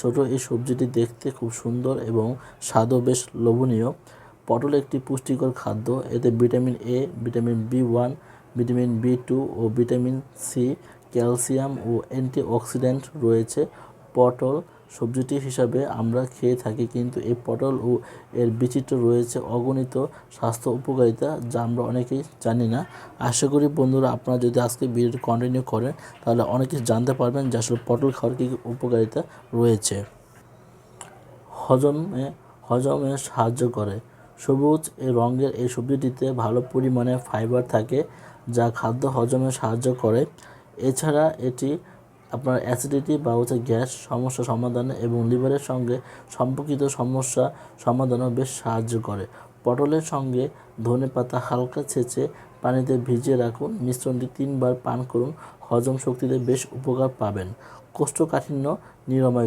ছোট এই সবজিটি দেখতে খুব সুন্দর এবং স্বাদও বেশ লোভনীয়। পটল একটি পুষ্টিকর খাদ্য। এতে vitamin A vitamin B one vitamin B two O vitamin C calcium ও অ্যান্টিঅক্সিডেন্ট রয়েছে। পটল সবজিটি হিসাবে আমরা খেয়ে থাকি, কিন্তু এই পটল ও এর বিচিত্র রয়েছে অগণিত স্বাস্থ্য উপকারিতা যা আমরা অনেকেই জানি না। আশা করি বন্ধুরা, আপনারা যদি আজকে ভিডিওটি কন্টিনিউ করেন, তাহলে অনেক কিছু জানতে পারবেন যে আসলে পটল খাওয়ার কী উপকারিতা রয়েছে। হজমে হজমে সাহায্য করে। সবুজ রঙের এই সবজিটিতে ভালো পরিমাণে ফাইবার থাকে, যা খাদ্য হজমে সাহায্য করে। এছাড়া এটি আপনার অ্যাসিডিটি বা হচ্ছে গ্যাস, সমস্যা সমাধানে এবং লিভারের সঙ্গে সম্পর্কিত সমস্যা সমাধানও বেশ সাহায্য করে। পটলের সঙ্গে ধনে পাতা হালকা ছেঁচে পানিতে ভিজিয়ে রাখুন। মিশ্রণটি তিনবার পান করুন। হজম শক্তিতে বেশ উপকার পাবেন। কোষ্ঠকাঠিন্য নিরাময়